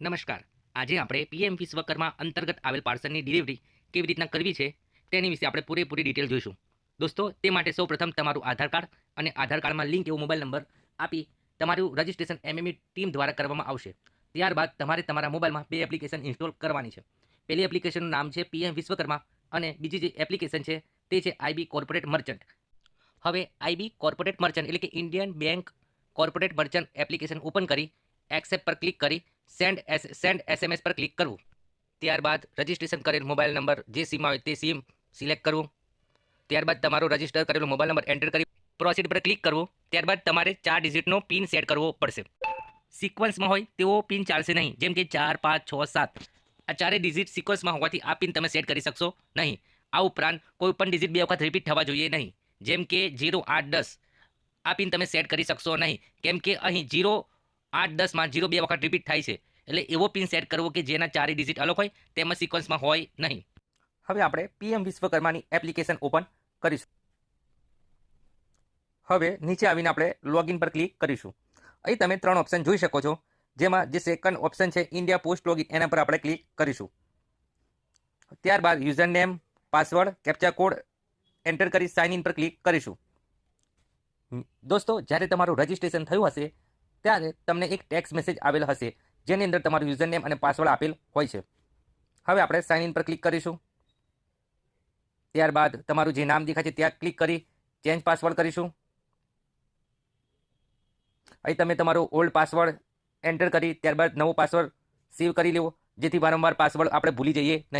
નમસ્કાર. આજે આપણે પીએમ વિશ્વકર્મા અંતર્ગત આવેલ પાર્સલની ડિલિવરી કેવી રીતના કરવી છે તેની વિશે આપણે પૂરેપૂરી ડિટેલ જોઈશું. દોસ્તો, તે માટે સૌપ્રથમ તમારું આધાર કાર્ડ અને આધાર કાર્ડમાં લિંક એવો મોબાઈલ નંબર આપી તમારું રજિસ્ટ્રેશન એમએમઈ ટીમ દ્વારા કરવામાં આવશે. ત્યારબાદ તમારે તમારા મોબાઈલમાં બે એપ્લિકેશન ઇન્સ્ટોલ કરવાની છે. પહેલી એપ્લિકેશનનું નામ છે પીએમ વિશ્વકર્મા અને બીજી જે એપ્લિકેશન છે તે છે આઈબી કોર્પોરેટ મર્ચન્ટ. હવે આઈબી કોર્પોરેટ મર્ચન્ટ એટલે કે Indian bank corporate merchant application open કરી, એક્સેપ્ટ પર ક્લિક કરી સેન્ડ એસ સેન્ડ એસએમએસ પર ક્લિક કરવું. ત્યારબાદ રજિસ્ટ્રેશન કરેલ મોબાઈલ નંબર જે સિમ આવે તે સિમ સિલેક્ટ કરવું. ત્યારબાદ તમારો રજિસ્ટર કરેલો મોબાઈલ નંબર એન્ટર કરી પ્રોસીડ પર ક્લિક કરવું. ત્યારબાદ તમારે ચાર ડિજિટનો પિન સેટ કરવો પડશે. સિક્વન્સમાં હોય તેવો પિન ચાલશે નહીં. જેમ કે ચાર, પાંચ, છ, સાત. આ ચારે ડિજિટ સિક્વન્સમાં હોવાથી આ પિન તમે સેટ કરી શકશો નહીં. આ ઉપરાંત કોઈ પણ ડિજિટ બે વખત રિપીટ થવા જોઈએ નહીં. જેમ કે જીરો આઠ, દસ. આ પિન તમે સેટ કરી શકશો નહીં. કેમ કે અહીં જીરો આઠ દસમાં જીરો બે વખત રિપીટ થાય છે. એટલે એવો પિન સેટ કરવો કે જેના ચારે ડિજિટ અલગ હોય તેમાં સિક્વન્સમાં હોય નહીં. હવે આપણે પીએમ વિશ્વકર્માની એપ્લિકેશન ઓપન કરીશું. હવે નીચે આવીને આપણે લોગિન પર ક્લિક કરીશું. અહીં તમે ત્રણ ઓપ્શન જોઈ શકો છો, જેમાં જે સેકન્ડ ઓપ્શન છે ઇન્ડિયા પોસ્ટ લોગિન એના પર આપણે ક્લિક કરીશું. ત્યારબાદ user name password captcha code enter કરી સાઇન ઇન પર ક્લિક કરીશું. દોસ્તો, જ્યારે તમારું રજિસ્ટ્રેશન થયું હશે ત્યારે તમને એક ટેક્સ મેસેજ આવેલ હશે, જેની અંદર તમારું યુઝર નેમ અને પાસવર્ડ આપેલ હોય છે. હવે આપણે સાઇન ઇન પર ક્લિક કરીશું. ત્યારબાદ તમારું જે નામ દેખાય છે ત્યાં ક્લિક કરી ચેન્જ પાસવર્ડ કરીશું. અહીં તમે તમારો ઓલ્ડ પાસવર્ડ એન્ટર કરી ત્યારબાદ નવો પાસવર્ડ સેવ કરી લેવો, જેથી વારંવાર પાસવર્ડ આપણે ભૂલી જઈએ